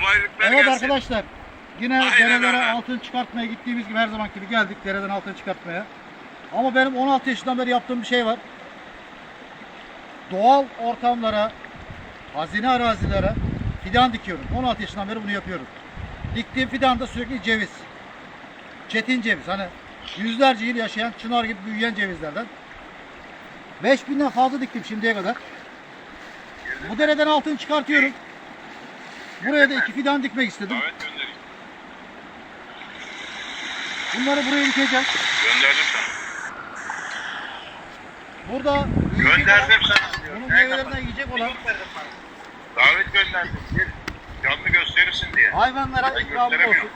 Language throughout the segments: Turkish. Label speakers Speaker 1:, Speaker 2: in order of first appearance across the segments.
Speaker 1: Kolaylıklar
Speaker 2: Evet
Speaker 1: gelsin.
Speaker 2: arkadaşlar. Yine
Speaker 1: Aynen
Speaker 2: derelere
Speaker 1: öyle.
Speaker 2: altın çıkartmaya gittiğimiz gibi her zaman gibi geldik dereden altın çıkartmaya. Ama benim 16 yaşından beri yaptığım bir şey var. Doğal ortamlara, hazine arazilere fidan dikiyorum. 16 yaşından beri bunu yapıyorum. Diktiğim fidan da sürekli ceviz. Çetin ceviz. Hani yüzlerce yıl yaşayan, çınar gibi büyüyen cevizlerden. 5000'den fazla diktim şimdiye kadar. Bu dereden altın çıkartıyorum. Buraya da iki fidan dikmek istedim.
Speaker 1: Davet göndereyim.
Speaker 2: Bunları buraya dikeceğim.
Speaker 1: Gönderdim sana.
Speaker 2: Burada
Speaker 1: Gönderdim sana diyor.
Speaker 2: bunun
Speaker 1: Ne
Speaker 2: meyvelerinden yiyecek olan
Speaker 1: Davet gönderdim. Gel. Canlı gösterirsin diye.
Speaker 2: hayvanlara
Speaker 1: Ben
Speaker 2: ikramı olsun.
Speaker 1: gösteremiyorum.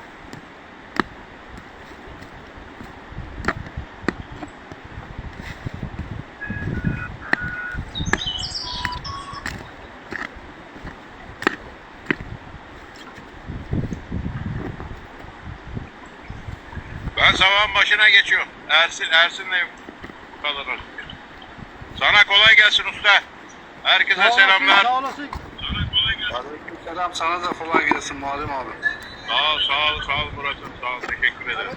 Speaker 1: Sabahın başına geçiyorum. Ersin, Ersin'le kalırız. Sana kolay gelsin usta. Herkese
Speaker 2: Sağ olasın,
Speaker 1: selamlar.
Speaker 2: Sağ olasın.
Speaker 1: Sana kolay gelsin.
Speaker 3: Aleykümselam sana da kolay gelsin Muharrem abi.
Speaker 1: Sağ ol, sağ ol, sağ ol Murat'ım. Sağ ol, teşekkür ederim.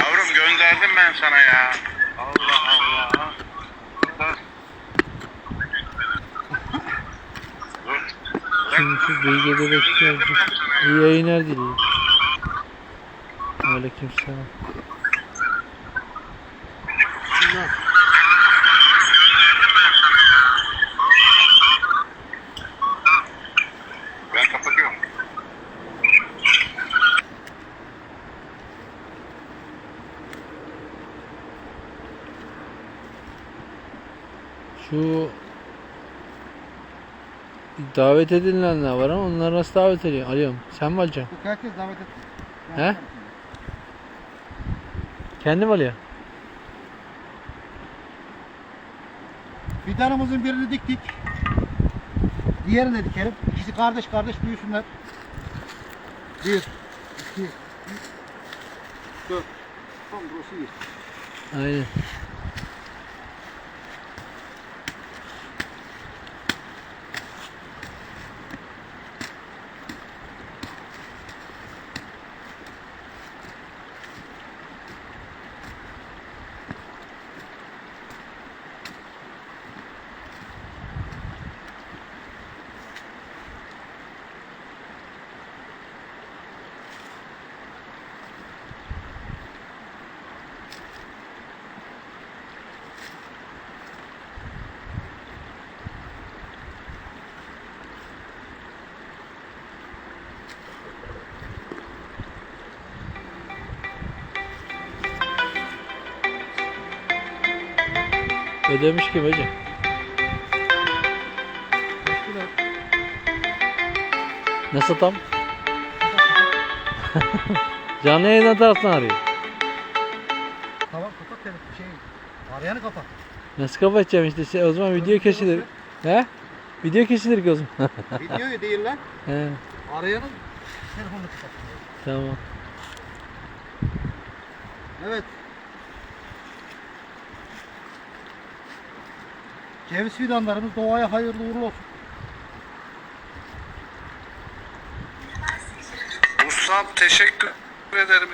Speaker 1: Yavrum gönderdim ben sana ya. Allah Allah. Dur.
Speaker 4: Şu bölgede bekliyoruz. İyi yayınlar diliyorum. Aleykümselam.
Speaker 1: Ben kapatıyorum.
Speaker 4: Şu davet edilenler var ama onları nasıl davet ediyor? Alıyorum. Sen mi alacaksın?
Speaker 2: Bu herkes davet et.
Speaker 4: He? Kendim alıyor.
Speaker 2: Fidanımızın birini diktik. Diğerini de dikelim. İkisi kardeş kardeş büyüsünler. Bir, iki, üç, dört. Tam burası iyi.
Speaker 4: Aynen. Ödemiş hocam.
Speaker 2: Teşekkürler.
Speaker 4: Nasıl tam? Canlı yayından taraftan arıyor.
Speaker 2: Tamam kapat dedim. Şey, arayanı kapat.
Speaker 4: Nasıl kapatacağım işte şey, o zaman video kesilir. He? Video kesilir ki o zaman.
Speaker 2: Videoyu değil lan.
Speaker 4: He,
Speaker 2: Arayanın telefonunu kapat.
Speaker 4: tamam.
Speaker 2: Evet. Ceviz fidanlarımız doğaya hayırlı uğurlu olsun.
Speaker 3: Ustam teşekkür ederim.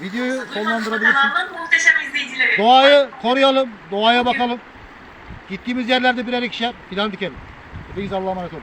Speaker 2: Videoyu sonlandırabilirsin.
Speaker 5: Muhteşem izleyicileri.
Speaker 2: Doğayı koruyalım, doğaya bakalım. Gittiğimiz yerlerde birer ikişer fidan dikelim. Hepiniz Allah'a emanet olun.